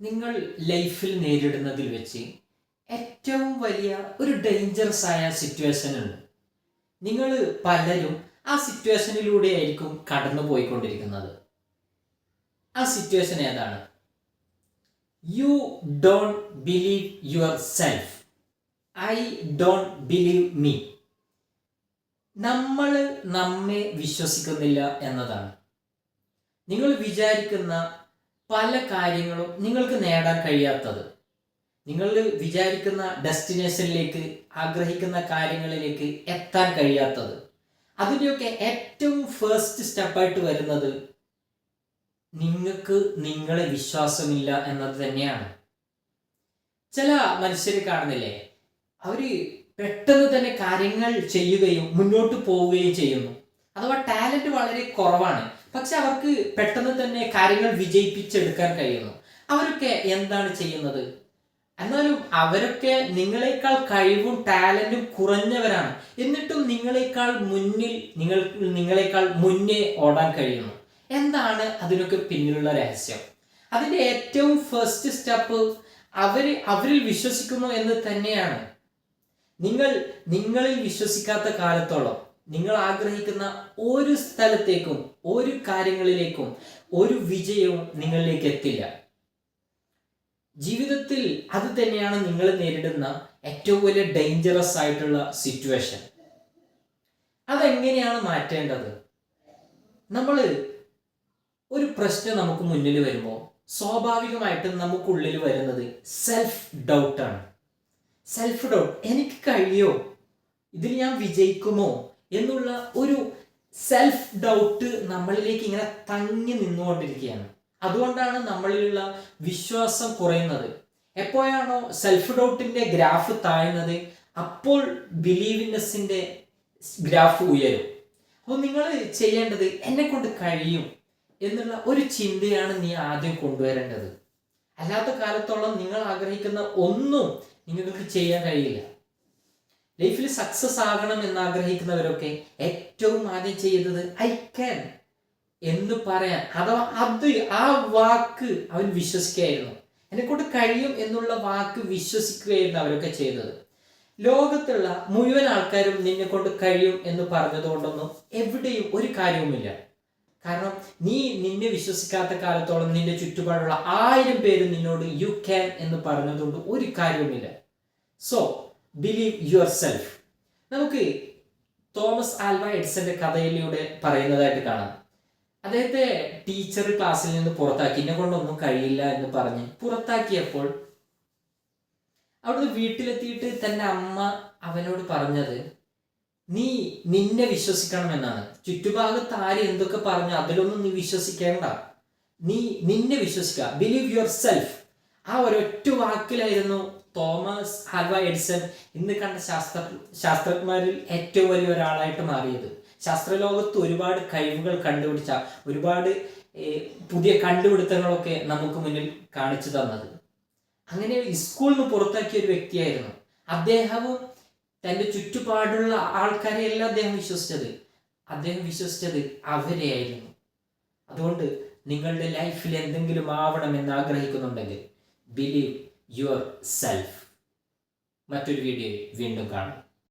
നിങ്ങൾ ലൈഫിൽ നേരിടുന്നതിൽ വെച്ച് ഏറ്റവും വലിയ ഒരു ഡേഞ്ചറസ് ആയ സിറ്റുവേഷൻ ഉണ്ട്. നിങ്ങൾ പലരും ആ സിറ്റുവേഷനിലൂടെ ആയിരിക്കും കടന്നു പോയിക്കൊണ്ടിരിക്കുന്നത്. ആ സിറ്റുവേഷൻ ഏതാണ്? You don't believe yourself I don't believe me നമ്മൾ നമ്മെ വിശ്വസിക്കുന്നില്ല എന്നതാണ്. നിങ്ങൾ വിചാരിക്കുന്ന പല കാര്യങ്ങളും നിങ്ങൾക്ക് നേടാൻ കഴിയാത്തത്. നിങ്ങൾ വിചാരിക്കുന്ന ഡെസ്റ്റിനേഷനിലേക്ക് ആഗ്രഹിക്കുന്ന കാര്യങ്ങളിലേക്ക് എത്താൻ കഴിയാത്തത്. അതിന്റെയൊക്കെ ഏറ്റവും ഫസ്റ്റ് സ്റ്റെപ്പായിട്ട് വരുന്നത് നിങ്ങൾക്ക് നിങ്ങളെ വിശ്വാസമില്ല എന്നത് തന്നെയാണ്. ചില മനുഷ്യരെ കാണുന്നില്ലേ? അവർ പെട്ടെന്ന് തന്നെ കാര്യങ്ങൾ ചെയ്യുകയും മുന്നോട്ട് പോവുകയും ചെയ്യുന്നു. അഥവാ ടാലന്റ് വളരെ കുറവാണ്. പക്ഷെ അവർക്ക് പെട്ടെന്ന് തന്നെ കാര്യങ്ങൾ വിജയിപ്പിച്ചെടുക്കാൻ കഴിയുന്നു അവരൊക്കെ എന്താണ് ചെയ്യുന്നത്? എന്നാലും അവരൊക്കെ നിങ്ങളെക്കാൾ കഴിവും ടാലന്റും കുറഞ്ഞവരാണ്. എന്നിട്ടും നിങ്ങളെക്കാൾ മുന്നിൽ നിങ്ങൾ നിങ്ങളെക്കാൾ മുന്നേ ഓടാൻ കഴിയുന്നു എന്താണ് അതിനൊക്കെ പിന്നിലുള്ള രഹസ്യം? അതിന്റെ ഏറ്റവും ഫസ്റ്റ് സ്റ്റെപ്പ് അവർ അവരിൽ വിശ്വസിക്കുന്നു എന്ന് തന്നെയാണ്. നിങ്ങൾ നിങ്ങളിൽ വിശ്വസിക്കാത്ത കാലത്തോളം നിങ്ങൾ ആഗ്രഹിക്കുന്ന ഒരു സ്ഥലത്തേക്കും ഒരു കാര്യങ്ങളിലേക്കും ഒരു വിജയവും നിങ്ങളിലേക്ക് എത്തില്ല. ജീവിതത്തിൽ അത് തന്നെയാണ് നിങ്ങൾ നേരിടുന്ന ഏറ്റവും വലിയ ഡേഞ്ചറസ് ആയിട്ടുള്ള സിറ്റുവേഷൻ അതെങ്ങനെയാണ് മാറ്റേണ്ടത്? നമ്മൾ ഒരു പ്രശ്നം നമുക്ക് മുന്നിൽ വരുമ്പോൾ സ്വാഭാവികമായിട്ടും നമുക്കുള്ളിൽ വരുന്നത് സെൽഫ് ഡൗട്ടാണ് സെൽഫ് ഡൗട്ട് എനിക്ക് കഴിയോ? ഇതിൽ ഞാൻ വിജയിക്കുമോ? എന്നുള്ള ഒരു സെൽഫ് ഡൗട്ട് നമ്മളിലേക്ക് ഇങ്ങനെ തങ്ങി നിന്നുകൊണ്ടിരിക്കുകയാണ്. അതുകൊണ്ടാണ് നമ്മളിലുള്ള വിശ്വാസം കുറയുന്നത്. എപ്പോഴാണോ സെൽഫ് ഡൗട്ടിന്റെ ഗ്രാഫ് താഴ്ന്നത് അപ്പോൾ ബിലീവിനെസിന്റെ ഗ്രാഫ് ഉയരും. അപ്പോൾ നിങ്ങൾ ചെയ്യേണ്ടത് എന്നെ കൊണ്ട് കഴിയും എന്നുള്ള ഒരു ചിന്തയാണ് നീ ആദ്യം കൊണ്ടുവരേണ്ടത്. അല്ലാത്ത കാലത്തോളം നിങ്ങൾ ആഗ്രഹിക്കുന്ന ഒന്നും നിങ്ങൾക്ക് ചെയ്യാൻ കഴിയില്ല. ലൈഫിൽ സക്സസ് ആകണം എന്ന് ആഗ്രഹിക്കുന്നവരൊക്കെ ഏറ്റവും ആദ്യം ചെയ്യുന്നത് ഐ ക്യാൻ എന്ന് പറയാൻ. അഥവാ അത് ആ വാക്ക് അവൻ വിശ്വസിക്കുകയായിരുന്നു. എന്നെ കൊണ്ട് കഴിയും എന്നുള്ള വാക്ക് വിശ്വസിക്കുകയായിരുന്നു അവരൊക്കെ ചെയ്തത്. ലോകത്തുള്ള മുഴുവൻ ആൾക്കാരും നിന്നെ കൊണ്ട് കഴിയും എന്ന് പറഞ്ഞതുകൊണ്ടൊന്നും എവിടെയും ഒരു കാര്യവുമില്ല. കാരണം നീ നിന്നെ വിശ്വസിക്കാത്ത കാലത്തോളം നിന്റെ ചുറ്റുപാടുള്ള ആയിരം പേര് നിന്നോട് യു ക്യാൻ എന്ന് പറഞ്ഞതുകൊണ്ട് ഒരു കാര്യവുമില്ല. സോ ബിലീവ് യുവർ സെൽഫ് നമുക്ക് തോമസ് ആൽവ എഡ്സന്റെ കഥയിലൂടെ പറയുന്നതായിട്ട് കാണാം. അദ്ദേഹത്തെ ടീച്ചർ ക്ലാസ്സിൽ നിന്ന് പുറത്താക്കി. എന്നെ കൊണ്ടൊന്നും കഴിയില്ല എന്ന് പറഞ്ഞ് പുറത്താക്കിയപ്പോൾ അവിടുന്ന് വീട്ടിലെത്തിയിട്ട് തന്റെ അമ്മ അവനോട് പറഞ്ഞത് നീ നിന്നെ വിശ്വസിക്കണം എന്നാണ് ചുറ്റുഭാഗത്ത് ആര് എന്തൊക്കെ പറഞ്ഞു അതിലൊന്നും നീ വിശ്വസിക്കേണ്ട. നീ നിന്നെ വിശ്വസിക്കുക ബിലീവ് യുവർ സെൽഫ് ആ ഒരൊറ്റ വാക്കിലായിരുന്നു തോമസ് ആൽവ എഡിസൺ ഇന്ന് കണ്ട ശാസ്ത്ര ശാസ്ത്രജ്ഞന്മാരിൽ ഏറ്റവും വലിയ ഒരാളായിട്ട് മാറിയത്. ശാസ്ത്രലോകത്ത് ഒരുപാട് കഴിവുകൾ കണ്ടുപിടിച്ച ഒരുപാട് പുതിയ കണ്ടുപിടുത്തങ്ങളൊക്കെ നമുക്ക് മുന്നിൽ കാണിച്ചു തന്നത്. അങ്ങനെ സ്കൂളിൽ നിന്ന് പുറത്താക്കിയ ഒരു വ്യക്തിയായിരുന്നു. അദ്ദേഹവും തന്റെ ചുറ്റുപാടുള്ള ആൾക്കാരെയല്ല അദ്ദേഹം വിശ്വസിച്ചത്. അദ്ദേഹം വിശ്വസിച്ചത് അവരെയായിരുന്നു. അതുകൊണ്ട് നിങ്ങളുടെ ലൈഫിൽ എന്തെങ്കിലും ആവണമെന്ന് ആഗ്രഹിക്കുന്നുണ്ടെങ്കിൽ ബിലീവ് യുവർ സെൽഫ് മറ്റൊരു വീഡിയോയിൽ വീണ്ടും കാണാം.